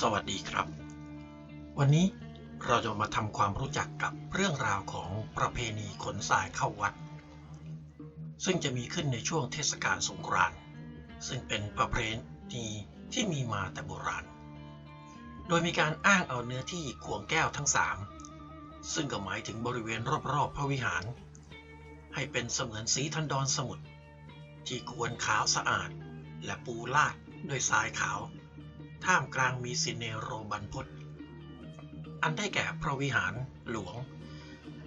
สวัสดีครับ วันนี้เราจะมาทำความรู้จักกับเรื่องราวของประเพณีขนทรายเข้าวัด ซึ่งจะมีขึ้นในช่วงเทศกาลสงกรานต์ซึ่งเป็นประเพณีที่มีมาแต่โบราณ โดยมีการอ้างเอาเนื้อที่ขวงแก้วทั้งสามซึ่งก็หมายถึงบริเวณรอบๆพระวิหาร ให้เป็นเสมือนสีทันดอนสมุทรที่ควรขาวสะอาด และปูลาดด้วยทรายขาว ท่ามกลางมีสิเนโรบันพศอันได้แก่พระวิหารหลวง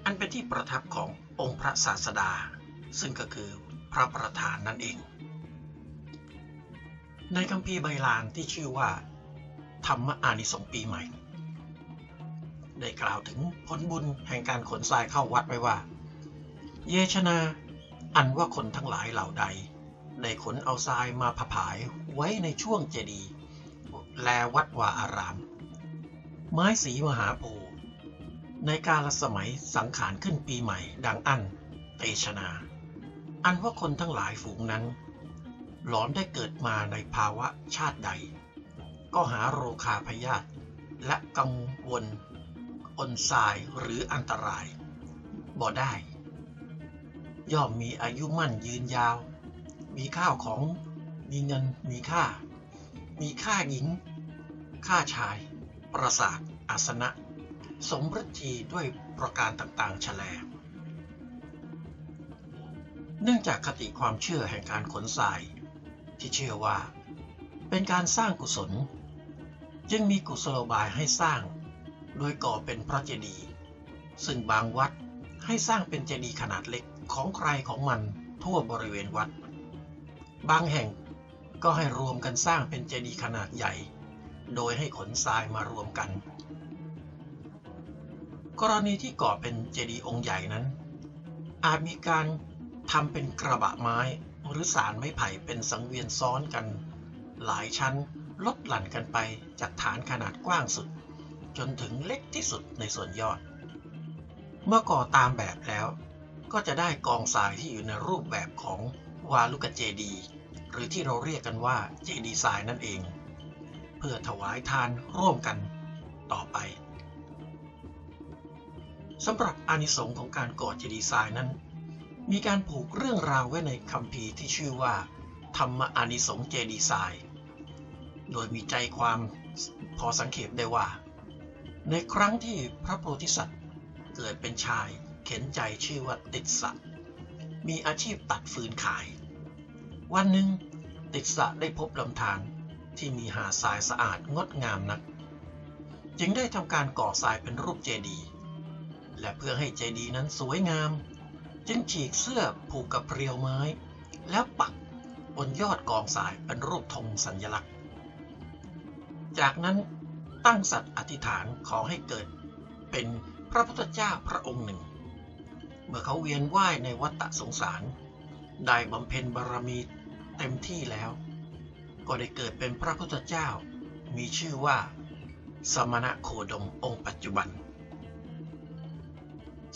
อันเป็นที่ประทับขององค์พระศาสดา ซึ่งก็คือพระประธานนั่นเอง ในคัมภีไบลานที่ชื่อว่า ธรรมอานิสงปีใหม่ ได้กล่าวถึงผลบุญแห่งการขนทรายเข้าวัดไว้ว่า เยชนาอันว่าคนทั้งหลายเหล่าใด ได้ขนเอาทรายมาผผายไว้ในช่วงเจดีย์ แลวัดวาอาราม ไม้สีมหาโพธิ์ในกาลสมัยสังขารขึ้นปีใหม่ ดังอันเตชนา อันว่าคนทั้งหลายฝูงนั้น หลอนได้เกิดมาในภาวะชาติใด ก็หาโรคาพยาธิและกังวลอนทรายหรืออันตราย บ่ได้ ย่อมมีอายุมั่นยืนยาว มีข้าวของมีเงินมีค่า มีค่าหญิง ค่าชาย ประสาทอาสนะ สมฤทธีด้วยประการต่างๆแฉลเนื่องจากคติความเชื่อแห่งการขนทราย ที่เชื่อว่า เป็นการสร้างกุศล จึงมีกุศโลบายให้สร้าง โดยก่อเป็นพระเจดีย์ซึ่งบางวัดให้สร้างเป็นเจดีย์ขนาดเล็กของใครของมันทั่วบริเวณวัด บางแห่ง ก็ให้รวมกันสร้างเป็นเจดีย์ขนาดใหญ่ โดยให้ขนทรายมารวมกัน กรณีที่ก่อเป็นเจดีย์องค์ใหญ่นั้น อาจมีการทำเป็นกระบะไม้หรือสารไม้ไผ่เป็นสังเวียนซ้อนกัน หลายชั้นลดหลั่นกันไปจากฐานขนาดกว้างสุด จนถึงเล็กที่สุดในส่วนยอด เมื่อก่อตามแบบแล้ว ก็จะได้กองทรายที่อยู่ในรูปแบบของวาลุกเจดีย์ หรือที่เราเรียกกันว่าเจดีไซน์นั่นเอง เพื่อถวายทานร่วมกันต่อไปสำหรับอานิสงส์ของการก่อเจดีไซน์นั้น มีการผูกเรื่องราวไว้ในคัมภีที่ชื่อว่า ธรรมอานิสงส์เจดีไซน์โดยมีใจความพอสังเกตได้ว่า ในครั้งที่พระโพธิสัตว์เกิดเป็นชายเข็นใจชื่อว่าติดสะมีอาชีพตัดฟืนขาย วันหนึ่งติดสะได้พบลำธารที่มีหาดทรายสะอาดงดงามนัก จึงได้ทำการก่อทรายเป็นรูปเจดีย์และเพื่อให้เจดีย์นั้นสวยงาม จึงฉีกเสื้อผูกกับเรียวไม้ แล้วปักบนยอดกองทรายเป็นรูปธงสัญลักษณ์ จากนั้นตั้งสัตว์อธิษฐานขอให้เกิดเป็นพระพุทธเจ้าพระองค์หนึ่ง เมื่อเขาเวียนว่ายในวัฏสงสาร ได้บำเพ็ญบารมี เต็มที่แล้ว ก็ได้เกิดเป็นพระพุทธเจ้า มีชื่อว่า สมณะโคดมองค์ปัจจุบัน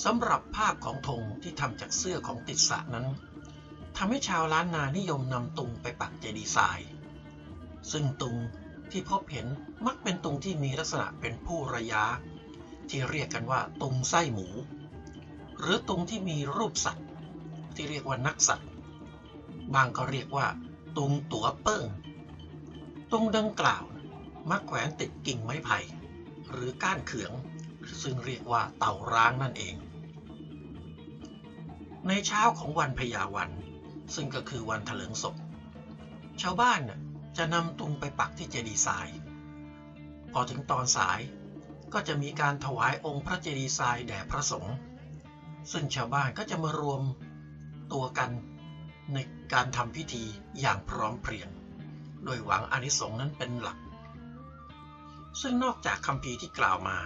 สำหรับภาพของธงที่ทำจากเสื้อของติดสะนั้นทำให้ชาวล้านนานิยมนำตุงไปปักเจดีย์ทราย ซึ่งตุงที่พบเห็นมักเป็นตุงที่มีลักษณะเป็นผู้ระยะ ที่เรียกกันว่าตุงไส้หมู หรือตุงที่มีรูปสัตว์ ที่เรียกว่านักสัตว์ บางก็เรียกว่าตุงตัวเปิ้ง ตุงดังกล่าวมักแขวนติดกิ่งไม้ไผ่ หรือก้านเขือง ซึ่งเรียกว่าเต่าร้างนั่นเอง ในเช้าของวันพยาวัน ซึ่งก็คือวันถลิงศพ ชาวบ้านจะนำตุงไปปักที่เจดีย์ทราย พอถึงตอนสายก็จะมีการถวายองค์พระเจดีย์ทรายแด่พระสงฆ์ซึ่งชาวบ้านก็จะมารวมตัวกัน ในการทำพิธีอย่างพร้อมเพรียง โดยหวังอนิสงส์นั้นเป็นหลัก ซึ่งนอกจากคำพีที่กล่าวมา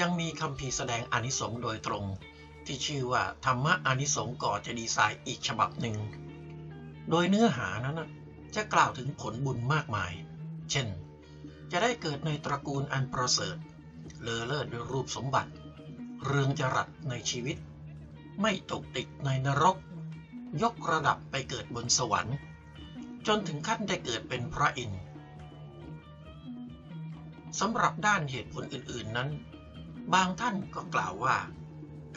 ยังมีคำพีแสดงอนิสงส์โดยตรง ที่ชื่อว่าธรรมะอนิสงส์ก่อเจดีย์ทรายอีกฉบับหนึ่ง โดยเนื้อหานั้นจะกล่าวถึงผลบุญมากมาย เช่น จะได้เกิดในตระกูลอันประเสริฐ เลอเลิศด้วยรูปสมบัติ เรืองจรัสในชีวิต ไม่ตกติดในนรก ยกระดับไปเกิดบนสวรรค์ จนถึงขั้นได้เกิดเป็นพระอินทร์สำหรับด้านเหตุผลอื่นๆนั้น บางท่านก็กล่าวว่า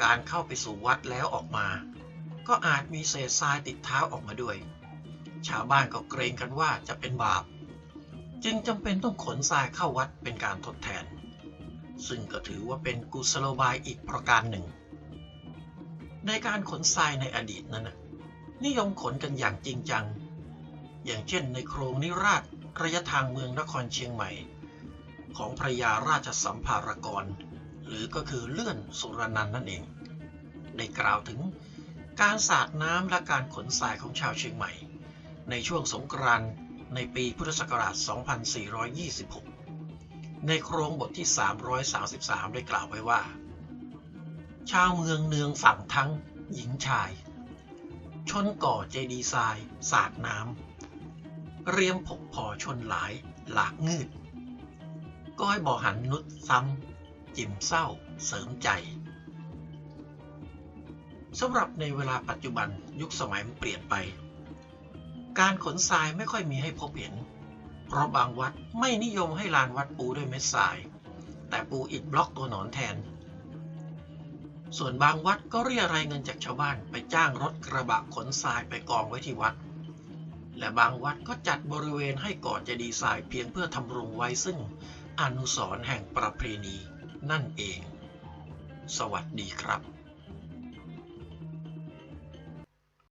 การเข้าไปสู่วัดแล้วออกมา ก็อาจมีเศษทรายติดเท้าออกมาด้วย ชาวบ้านก็เกรงกันว่าจะเป็นบาป จึงจำเป็นต้องขนทรายเข้าวัดเป็นการทดแทน ซึ่งก็ถือว่าเป็นกุศโลบายอีกประการหนึ่ง ในการขนทรายในอดีตนั้น นิยมขนกันอย่างจริงจัง อย่างเช่นในโครงนิราชระยะทางเมืองนครเชียงใหม่ ของพระยาราชสัมภารกร หรือก็คือเลื่อนสุรนันท์นั่นเอง ได้กล่าวถึงการสาดน้ำและการขนทรายของชาวเชียงใหม่ ในช่วงสงกรานต์ในปีพุทธศักราช 2426 ในโครงบทที่ 333 ได้กล่าวไว้ว่า ชาวเมืองเนืองฝั่งทั้งหญิงชาย ชนก่อเจดีทรายสาดน้ำเรียมผกพอชนหลายหลากงืด ก้อยบ่อหันนุดซ้ำจิมเศร้าเสริมใจสำหรับในเวลาปัจจุบันยุคสมัยมันเปลี่ยนไป การขนทรายไม่ค่อยมีให้พบเห็น เพราะบางวัดไม่นิยมให้ลานวัดปูด้วยเม็ดทราย แต่ปูอิฐบล็อกตัวหนอนแทน ส่วนบางวัดก็เรียรายเงินจากชาวบ้านไปจ้างรถกระบะขนทรายไปกองไว้ที่วัด และบางวัดก็จัดบริเวณให้ก่อเจดีย์ทรายเพียงเพื่อทำรงไว้ซึ่งอนุสรณ์แห่งประเพณีนั่นเอง สวัสดีครับ